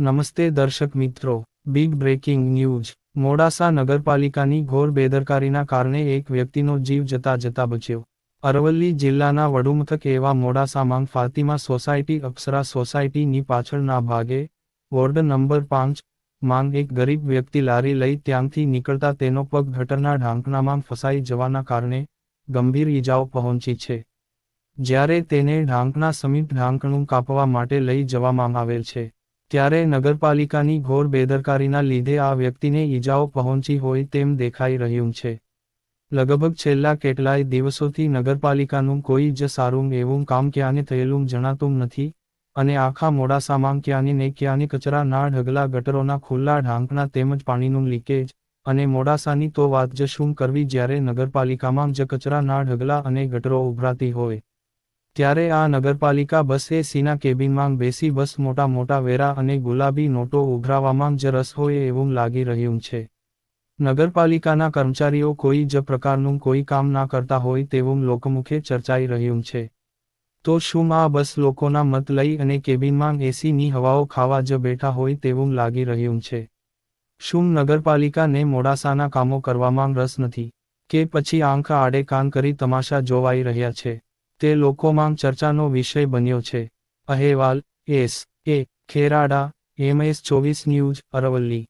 નમસ્તે દર્શક મિત્રો. બિગ બ્રેકિંગ ન્યૂઝ મોડાસા નગરપાલિકાની ઘોર બેદરકારીના કારણે એક વ્યક્તિનો જીવ જતા જતા બચ્યો. અરવલ્લી જિલ્લાના વડુમથક એવા મોડાસામાં ફાતિમા સોસાયટી અપ્સરા સોસાયટીની પાછળના ભાગે વોર્ડ નંબર પાંચ માંગ એક ગરીબ વ્યક્તિ લારી લઈ ત્યાંથી નીકળતા તેનો પગ ગટરના ઢાંકણામાં ફસાઈ જવાના કારણે ગંભીર ઈજાઓ પહોંચી છે. જ્યારે તેને ઢાંકણા સમીપ ઢાંકણું કાપવા માટે લઈ જવામાં આવેલ છે. ત્યારે નગરપાલિકાની ઘોર બેદરકારીના લીધે આ વ્યક્તિને ઈજાઓ પહોંચી હોય તેમ દેખાઈ રહ્યું છે. લગભગ છેલ્લા કેટલાય દિવસોથી નગરપાલિકાનું કોઈ જ સારું એવું કામ ક્યાંને થયેલું જણાતું નથી અને આખા મોડાસામાં ક્યાંની ને ક્યાંની કચરાના ઢગલા, ગટરોના ખુલ્લા ઢાંકણા તેમજ પાણીનું લીકેજ અને મોડાસાની તો વાત જ શું કરવી જ્યારે નગરપાલિકામાં જ કચરાના ઢગલા અને ગટરો ઉભરાતી હોય. ત્યારે આ નગરપાલિકા બસ એસીના કેબિનમાં બેસી બસ મોટા મોટા વેરા અને ગુલાબી નોટો ઉઘરાવામાં જ રસ હોય એવું લાગી રહ્યું છે. નગરપાલિકાના કર્મચારીઓ કોઈ જ પ્રકારનું કોઈ કામ ના કરતા હોય તેવું લોકમુખે ચર્ચાઈ રહ્યું છે. તો શું આ બસ લોકોના મત લઈ અને કેબિનમાં એસીની હવાઓ ખાવા જ બેઠા હોય તેવું લાગી રહ્યું છે? શું નગરપાલિકાને મોડાસાના કામો કરવામાં રસ નથી? કે પછી આંખ આડે કાન કરી તમાશા જોવાઈ રહ્યા છે? તે લોકોમાં ચર્ચાનો વિષય બન્યો છે. અહેવાલ એસ એ ખેરાડા એમએસ ચોવીસ ન્યૂઝ અરવલ્લી.